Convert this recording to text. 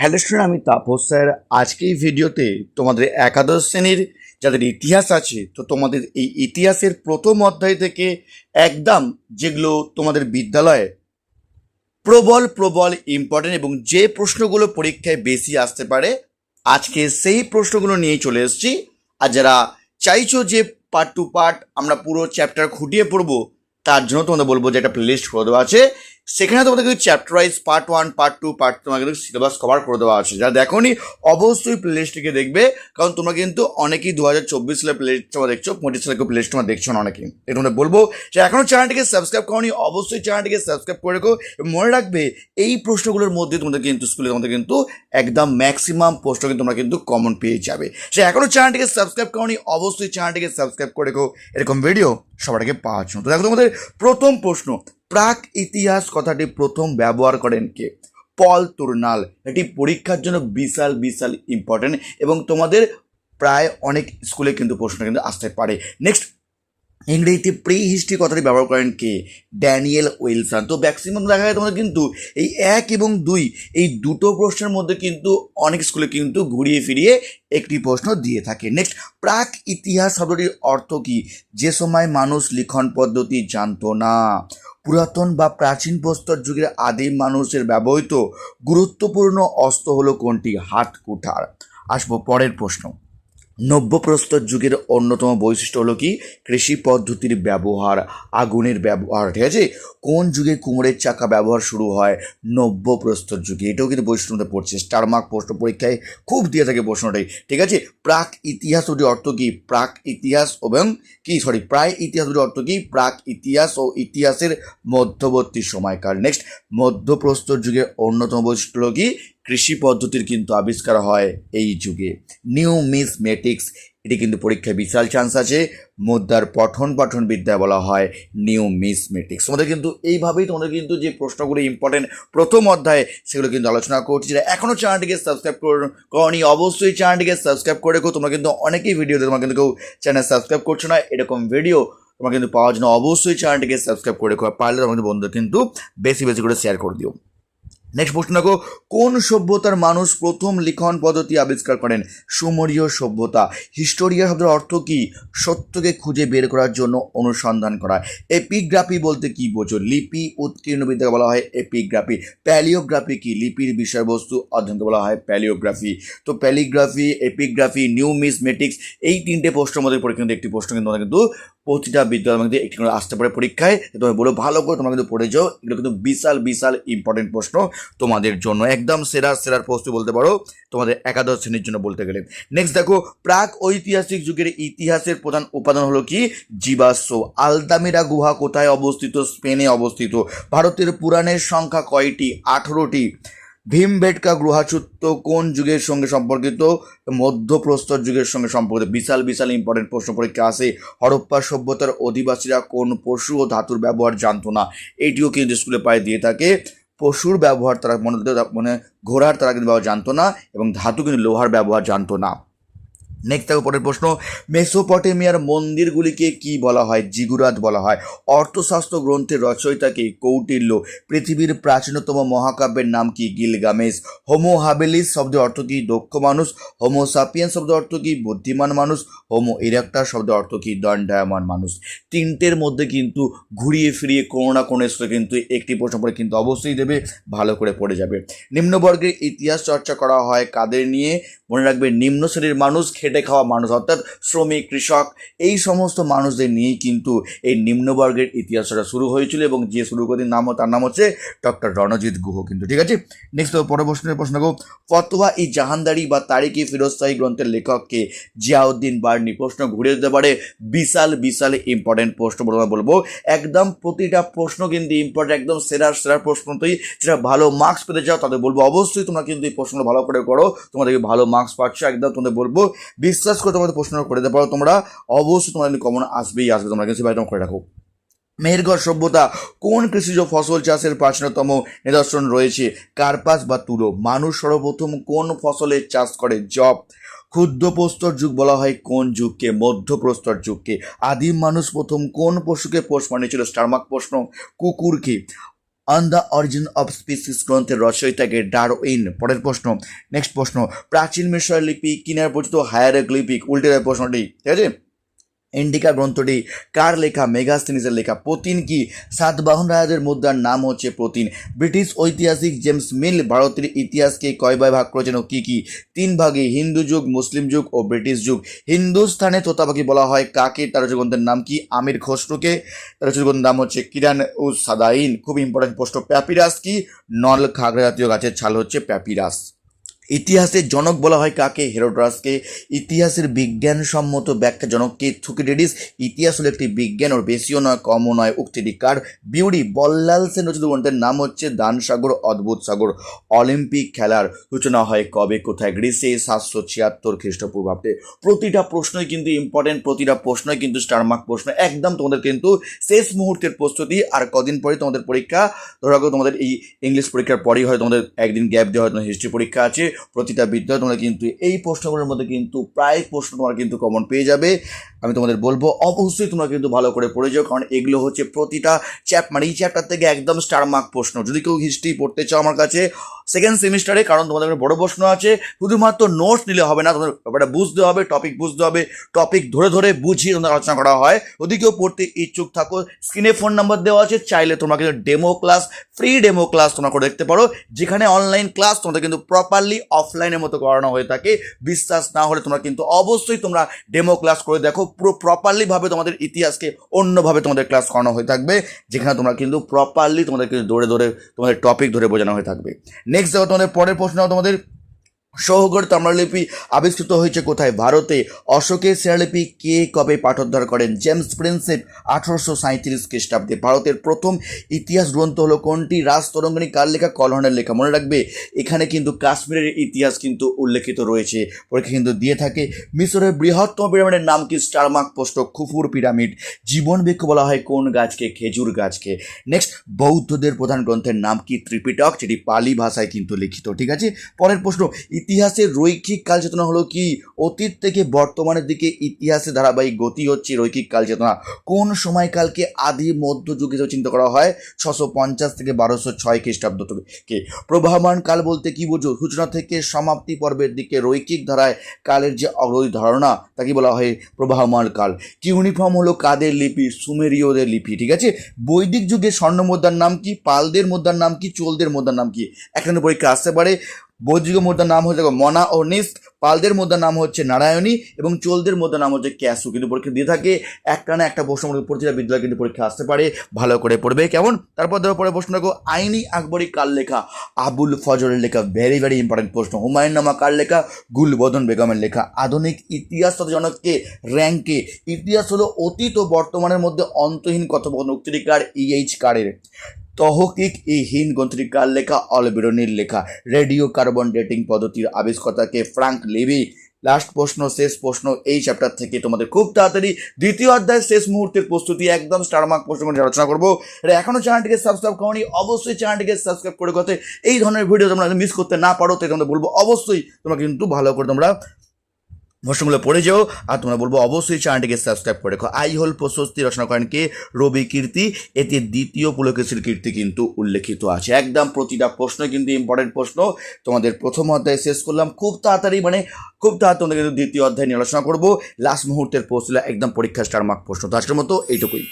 Hello student, আমি Tapas sir. আজকে এই ভিডিওতে তোমাদের একাদশ শ্রেণির যাদের ইতিহাস আছে, তো তোমাদের এই ইতিহাসের প্রথম অধ্যায় থেকে একদম যেগুলো তোমাদের বিদ্যালয়ে প্রবল প্রবল ইম্পর্টেন্ট এবং যে প্রশ্নগুলো পরীক্ষায় বেশি আসতে পারে, আজকে সেই প্রশ্নগুলো নিয়ে চলে এসেছি। আর যারা চাইছো যে পার্ট টু পার্ট আমরা পুরো চ্যাপ্টার খুঁটিয়ে পড়ব, তার জন্য তোমাদের বলব যে একটা প্লে লিস্ট করে দেওয়া আছে। সেখানে তোমাদের কিন্তু chapter wise part one part two part তোমাকে কিন্তু সিলেবাস কভার করে দেওয়া আছে। যারা দেখোনি, অবশ্যই প্লেলিস্টটিকে দেখবে, কারণ তোমরা কিন্তু অনেকেই দু হাজার চব্বিশ সালের প্লেলিস্ট তোমরা দেখছ, পঁচিশ সালের প্লেলিস্ট তোমরা দেখছ না অনেকেই। এটা বলব যে এখনও চ্যানেলটিকে সাবস্ক্রাইব করনি, অবশ্যই চ্যানেলটিকে সাবস্ক্রাইব করে রেখো মনে রাখবে, এই প্রশ্নগুলোর মধ্যে তোমাদের কিন্তু স্কুলে তোমাদের কিন্তু একদম ম্যাক্সিমাম প্রশ্ন কিন্তু তোমরা কিন্তু কমন পেয়ে যাবে। সে এখনও চ্যানেলটিকে সাবস্ক্রাইব করনি, অবশ্যই চ্যানেলটিকে সাবস্ক্রাইব করে রেখো। এরকম ভিডিও সবার আগে পাওয়ার জন্য। তো দেখো তোমাদের প্রথম প্রশ্ন প্রাক ইতিহাস কথাটি প্রথম ব্যবহার করেন কে? পল তুরনাল। এটি পরীক্ষার জন্য বিশাল বিশাল ইম্পর্টেন্ট এবং তোমাদের প্রায় অনেক স্কুলে কিন্তু প্রশ্ন কিন্তু আসতে পারে। নেক্সট ইংরেজিতে প্রি হিস্ট্রি কথাটি ব্যবহার করেন কে? Daniel Wilson. তো ম্যাক্সিমাম দেখা যায় তোমাদের কিন্তু এই এক এবং দুই, এই দুটো প্রশ্নের মধ্যে কিন্তু অনেক স্কুলে কিন্তু ঘুরিয়ে ফিরিয়ে একটি প্রশ্ন দিয়ে থাকে। নেক্সট প্রাক ইতিহাস শব্দটির অর্থ কি? যে সময় মানুষ লিখন পদ্ধতি জানতো না। পুরাতন বা প্রাচীন প্রস্তর যুগের আদিম মানুষের ব্যবহৃত গুরুত্বপূর্ণ অস্ত্র হলো কোনটি? হাত কুঠার আসব পরের প্রশ্ন। নব্যপ্রস্তর যুগের অন্যতম বৈশিষ্ট্য হলো কি? কৃষি পদ্ধতির ব্যবহার, আগুনের ব্যবহার, ঠিক আছে? কোন যুগে কুমোরের চাকা ব্যবহার শুরু হয়? নব্যপ্রস্তর যুগে। এটাও কিন্তু বৈশিষ্ট্যতে পড়ছে। স্টার মার্ক প্রশ্ন পরীক্ষায় খুব দিয়ে থাকে প্রশ্নটাই। ঠিক আছে? প্রাক ইতিহাস ওটি অর্থ কি? প্রাক ইতিহাস এবং কি? সরি প্রায় ইতিহাস ওটি অর্থ কি? প্রাক ইতিহাস ও ইতিহাসের মধ্যবর্তী সময়কাল। নেক্সট মধ্যপ্রস্তর যুগের অন্যতম বৈশিষ্ট্য হলো কি? কৃষি পদ্ধতির কিন্তু আবিষ্কার হয় এই যুগে। নিউ মিসমেটিক্স এটি কিন্তু পরীক্ষায় বিশাল চান্স আছে। মুদ্রার পঠন পাঠন বিদ্যা বলা হয় নিউ মিসমেটিক্স তোমাদের কিন্তু এইভাবেই তোমাদের কিন্তু যে প্রশ্নগুলো ইম্পর্টেন্ট প্রথম অধ্যায়ে, সেগুলো কিন্তু আলোচনা করছি। যেটা এখনও চ্যানেলটিকে সাবস্ক্রাইব করনি, অবশ্যই চ্যানেলটিকে সাবস্ক্রাইব করে রেখো। তোমরা কিন্তু অনেকেই ভিডিও তোমরা কিন্তু কেউ চ্যানেল সাবস্ক্রাইব করছ না। এরকম ভিডিও তোমরা কিন্তু পাওয়ার জন্য অবশ্যই চ্যানেলটিকে সাবস্ক্রাইব করে রেখো। পারলে তোমাদের বন্ধুদের কিন্তু বেশি বেশি করে শেয়ার করে দিও। নেক্সট প্রশ্ন দেখো, কোন সভ্যতার মানুষ প্রথম লিখন পদ্ধতি আবিষ্কার করেন? সুমরীয় সভ্যতা। হিস্টোরিয়া শব্দের অর্থ কি? সত্যকে খুঁজে বের করার জন্য অনুসন্ধান করা। এপিগ্রাফি বলতে কি বোঝো? লিপি উৎকীর্ণ বিদ্যাকে বলা হয় এপিগ্রাফি। প্যালিওগ্রাফি কি? লিপির বিষয়বস্তু অধ্যয়নকে বলা হয় প্যালিওগ্রাফি। তো প্যালিগ্রাফি, এপিগ্রাফি, নিউমিসমেটিক্স এই তিনটে প্রশ্নের মধ্যে পরীক্ষা কিন্তু একটি প্রশ্ন কিন্তু কিন্তু প্রতিটা বিদ্যালয়ের মধ্যে একটি করে আসতে পারে পরীক্ষায়। তোমার বলো, ভালো করে তোমরা কিন্তু পড়ে যাও। এগুলো কিন্তু বিশাল বিশাল ইম্পর্টেন্ট প্রশ্ন তোমাদের জন্য। একদম সেরা সেরার প্রশ্ন বলতে পারো তোমাদের একাদশ শ্রেণির জন্য বলতে গেলে। নেক্সট দেখো, প্রাক ঐতিহাসিক যুগের ইতিহাসের প্রধান উপাদান হলো কি? জীবাশ্ম। আলতামিরা গুহা কোথায় অবস্থিত? স্পেনে অবস্থিত। ভারতের পুরাণের সংখ্যা কয়টি? আঠেরোটি। ভীমবেটকা গ্রহাচ্যুত কোন যুগের সঙ্গে সম্পর্কিত? মধ্যপ্রস্তর যুগের সঙ্গে সম্পর্কিত। বিশাল বিশাল ইম্পর্টেন্ট প্রশ্ন পরীক্ষা আসে হরপ্পা সভ্যতার অধিবাসীরা কোন পশু ও ধাতুর ব্যবহার জানতো না? এটিও কিন্তু স্কুলে পায়ে দিয়ে থাকে। পশুর ব্যবহার তারা মনে মানে ঘোড়ার তারা কিন্তু ব্যবহার জানতো না এবং ধাতু কিন্তু লোহার ব্যবহার জানতো না। নেক্সট দেখো পরের প্রশ্ন, মেসোপটেমিয়ার মন্দিরগুলিকে কি বলা হয়? জিগুরাত বলা হয়। অর্থশাস্ত্র গ্রন্থের রচয়িতাকে কৌটিল্য। পৃথিবীর প্রাচীনতম মহাকাব্যের নাম কি? গিলগামেশ। হোমো হাবেলিস শব্দের অর্থ কি? দক্ষ মানুষ। হোমো সাপিয়ান শব্দের অর্থ কি? বুদ্ধিমান মানুষ। হোমো ইরাক্টার শব্দের অর্থ কি? দণ্ডায়মান মানুষ। তিনটের মধ্যে কিন্তু ঘুরিয়ে ফিরিয়ে কোনো না কোনো স্তরে কিন্তু একটি প্রশ্ন পরে কিন্তু অবশ্যই দেবে, ভালো করে পড়ে যাবে। নিম্নবর্গের ইতিহাস চর্চা করা হয় কাদের নিয়ে? মনে রাখবে নিম্ন শ্রেণির মানুষ খেটে খাওয়া মানুষ, অর্থাৎ শ্রমিক, কৃষক, এই সমস্ত মানুষদের নিয়েই কিন্তু এই নিম্নবর্গের ইতিহাসটা শুরু হয়েছিল এবং যে শুরু করে নাম, তার নাম হচ্ছে ডক্টর রণজিৎ গুহ কিন্তু, ঠিক আছে? নেক্সট প্রশ্নের প্রশ্ন দেখো। ফতোয়া ই জাহানদারি বা তারিকি ফিরোজশাহী গ্রন্থের লেখককে জিয়াউদ্দিন বার্নি প্রশ্ন ঘুরে দিতে পারে। বিশাল বিশাল ইম্পর্টেন্ট প্রশ্ন বলব। একদম প্রতিটা প্রশ্ন কিন্তু ইম্পর্টেন্ট একদম সেরা সেরা প্রশ্ন তুই যেটা ভালো মার্কস পেতে চাও তাদের বলব। অবশ্যই তোমরা কিন্তু এই প্রশ্নগুলো ভালো করে করো। তোমাদেরকে ভালো মার্কস পাচ্ছ, একদম তোমাদের বলব। বিশ্বাস করে তোমাদের প্রশ্ন করে দিতে পারো তোমরা অবশ্যই তোমাদের কমন আসবেই আসবে, তোমরা কিন্তু সেটা করে রাখো। মেহেরগড় সভ্যতা, কোন কৃষিজ ফসল চাষের প্রাচীনতম নিদর্শন রয়েছে? কার্পাস বা তুলো, মানুষ সর্বপ্রথম কোন ফসলের চাষ করে? জব ক্ষুদ্র প্রস্তর যুগ বলা হয় কোন যুগকে মধ্যপ্রস্তর যুগকে, আদিম মানুষ প্রথম কোন পশুকে পোষ মানিয়েছিল স্টারমার্ক প্রশ্ন, কুকুরকে। On the origin of species গ্রন্থের রচয়িতাকে ডারউইন পরের প্রশ্ন নেক্সট প্রশ্ন, প্রাচীন মিশ্র লিপি কিনার পরিচিত হায়ারোগ্লিপিক উল্টে প্রশ্নটি, ঠিক আছে? ইন্ডিকা গ্রন্থটি কার লেখা? মেগাস্তিনিসের লেখা। প্রতিন কি? সাতবাহন রাজাদের মুদ্রার নাম হচ্ছে প্রতিন। ব্রিটিশ ঐতিহাসিক জেমস মিল ভারতের ইতিহাসকে কয় ভাগে ভাগ করেছেন ও কী কী? তিন ভাগে, হিন্দু যুগ, মুসলিম যুগ ও ব্রিটিশ যুগ। হিন্দুস্থানে তোতাপাখি বলা হয় কাকে? তার হচ্ছে গ্রন্থের নাম কি? আমির খসরুকে। তার হচ্ছে গ্রন্থের নাম হচ্ছে কিরান উ সাদাইন। খুব ইম্পর্টেন্ট প্রশ্ন। প্যাপিরাস কি? নল খাগড়া জাতীয় গাছের ছাল হচ্ছে প্যাপিরাস। ইতিহাসের জনক বলা হয় কাকে? হেরোড্রাসকে। ইতিহাসের বিজ্ঞানসম্মত ব্যাখ্যা জনককে থুকিডিডিস। ইতিহাস হলো একটি বিজ্ঞান ওর বেশিও নয়, কমও নয়, উক্তিটি কার? বিউড়ি বল্লাল সেন রচিত গ্রন্থের নাম হচ্ছে দান সাগর অদ্ভুত সাগর, অলিম্পিক খেলার সূচনা হয় কবে, কোথায়? গ্রিসে সাতশো ছিয়াত্তর খ্রিস্টপূর্বাব্দে। প্রতিটা প্রশ্নই কিন্তু ইম্পর্টেন্ট প্রতিটা প্রশ্নই কিন্তু স্টারমার্ক প্রশ্ন। একদম তোমাদের কিন্তু শেষ মুহূর্তের প্রস্তুতি, আর কদিন পরে তোমাদের পরীক্ষা। ধরো তোমাদের এই ইংলিশ পরীক্ষার পরেই হয় তোমাদের একদিন গ্যাপ দেওয়া হয় তোমাদের হিস্ট্রি পরীক্ষা আছে। প্রতিটা বিদ্যালয় তোমরা কিন্তু এই প্রশ্নগুলোর মধ্যে কিন্তু প্রায় প্রশ্ন তোমরা কিন্তু কমন পেয়ে যাবে। আমি তোমাদের বলব, অবশ্যই তোমরা কিন্তু ভালো করে পড়ে যাও, কারণ এগুলো হচ্ছে প্রতিটা চ্যাপ মানে এই চ্যাপ্টার থেকে একদম স্টার মার্ক প্রশ্ন। যদি কেউ হিস্ট্রি পড়তে চাও আমার কাছে সেকেন্ড সেমিস্টারে কারণ তোমাদের একটা বড় প্রশ্ন আছে, শুধুমাত্র নোটস নিলে হবে না, তোমাদের ব্যাপারটা বুঝতে হবে টপিক বুঝতে হবে টপিক ধরে ধরে বুঝিয়ে তোমাদের আলোচনা করা হয়। যদি কেউ পড়তে ইচ্ছুক থাকো স্ক্রিনে ফোন নাম্বার দেওয়া আছে, চাইলে তোমরা কিন্তু demo class free demo class তোমরা করে দেখতে পারো। যেখানে অনলাইন ক্লাস তোমাদের কিন্তু প্রপারলি অফলাইনের মতো করানো হয়ে থাকে। বিশ্বাস না হলে তোমরা কিন্তু অবশ্যই তোমরা ডেমো ক্লাস করে দেখো। পুরো প্রপারলিভাবে তোমাদের ইতিহাসকে অন্যভাবে তোমাদের ক্লাস করানো হয়ে থাকবে, যেখানে তোমরা কিন্তু প্রপারলি তোমাদের কিন্তু দৌড়ে ধরে তোমাদের টপিক ধরে বোঝানো হয়ে থাকবে। নেক্সট দেখো তোমাদের পরের প্রশ্ন তোমাদের সৌগড় তাম্রলিপি আবিষ্কৃত হয়েছে কোথায়? ভারতে। অশোকের শিলালিপি কে কবে পাঠোদ্ধার করেন? জেমস প্রিন্সেপ আঠারোশো সাঁত্রিশ খ্রিস্টাব্দে। ভারতের প্রথম ইতিহাস গ্রন্থ হলো কোনটি? রাজ রাজতরঙ্গিনী কার লেখা? কলহনের লেখা। মনে রাখবে, এখানে কিন্তু কাশ্মীরের ইতিহাস কিন্তু উল্লেখিত রয়েছে। পরীক্ষা কিন্তু দিয়ে থাকে। মিশরের বৃহত্তম পিরামিডের নাম কি? স্টারমার্ক পোস্ট খুফুর পিরামিড। জীবন বৃক্ষ বলা হয় কোন গাছকে? খেজুর গাছকে। নেক্সট, বৌদ্ধদের প্রধান গ্রন্থের নাম কি? ত্রিপিটক, যেটি পালি ভাষায় কিন্তু লিখিত। ঠিক আছে? পরের প্রশ্ন ইতিহাসের রৈখিক কাল চেতনা হলো কি? অতীত থেকে বর্তমানের দিকে ইতিহাসে ধারাবাহিক গতি হচ্ছে রৈখিক কাল চেতনা কোন সময়কালকে আদি মধ্যযুগ চিন্তা করা হয়? ছশো পঞ্চাশ থেকে বারোশো ছয় খ্রিস্টাব্দ কে প্রবাহমান কাল বলতে কি বোঝো? সূচনা থেকে সমাপ্তি পর্বের দিকে রৈখিক ধারায় কালের যে অগ্রগতি ধারণা তাকে বলা হয় প্রবাহমান কাল। কিউনিফর্ম হলো কাদের লিপি? সুমেরীয়দের লিপি, ঠিক আছে? বৈদিক যুগে স্বর্ণ মুদ্রার নাম কি? পালদের মুদ্রার নাম কি? চোলদের মুদ্রার নাম কি? একটা পরীক্ষা আসতে পারে। বৈদিক মুদ্রার নাম হচ্ছে মনা ও নিস্ক পালদের মুদ্রার নাম হচ্ছে নারায়ণী এবং চোলদের মুদ্রার নাম হচ্ছে ক্যাসু। কিন্তু পরীক্ষা দিয়ে থাকে একটা না একটা প্রশ্ন প্রতিটা বিদ্যালয় কিন্তু পরীক্ষা আসতে পারে, ভালো করে পড়বে। কেমন? তারপর ধরো পরে প্রশ্ন দেখো, আইনি আকবরী কার লেখা? আবুল ফজরের লেখা ভেরি ভেরি ইম্পর্টেন্ট প্রশ্ন। হুমায়ুন নামা কার লেখা? গুলবদন বেগমের লেখা। আধুনিক ইতিহাস জনককে র্যাঙ্কে ইতিহাস হলো অতীত ও বর্তমানের মধ্যে অন্তহীন কথোপকথন উক্তিকার ইএইচ কারের। তহকিক ই হিন গ্রন্থটি কার লেখা অলবেরনির লেখা। রেডিও কার্বন ডেটিং পদ্ধতির আবিষ্কর্তাকে ফ্রাঙ্ক লিবি। লাস্ট প্রশ্ন, শেষ প্রশ্ন, এই চ্যাপ্টার থেকে তোমাদের খুব তাড়াতাড়ি দ্বিতীয় অধ্যায় শেষ মুহূর্তের প্রস্তুতি একদম স্টারমার্ক প্রশ্ন আলোচনা করব। এটা এখনও চ্যানেলটিকে সাবস্ক্রাইব করনি, অবশ্যই চ্যানেলটিকে সাবস্ক্রাইব করে করতে এই ধরনের ভিডিও তোমরা মিস করতে না পারো, তাই তোমাদের বলব অবশ্যই তোমরা কিন্তু ভালো করে তোমরা প্রশ্নগুলো পড়ে যাও, আর তোমরা বলব অবশ্যই চ্যানেলটিকে সাবস্ক্রাইব করে রেখো। আই হোল প্রশস্তি রচনা করেন কে? রবি কীর্তি। এতে দ্বিতীয় পুলকেশীর কীর্তি কিন্তু উল্লেখিত আছে। একদম প্রতিটা প্রশ্ন কিন্তু ইম্পর্টেন্ট প্রশ্ন। তোমাদের প্রথম অধ্যায় শেষ করলাম। খুব তাড়াতাড়ি মানে খুব তাড়াতাড়ি তোমাদের কিন্তু দ্বিতীয় অধ্যায় নিয়ে আলোচনা করব। লাস্ট মুহূর্তের প্রশ্ন একদম পরীক্ষা স্টার মার্ক প্রশ্ন তো আজকের মতো এইটুকুই।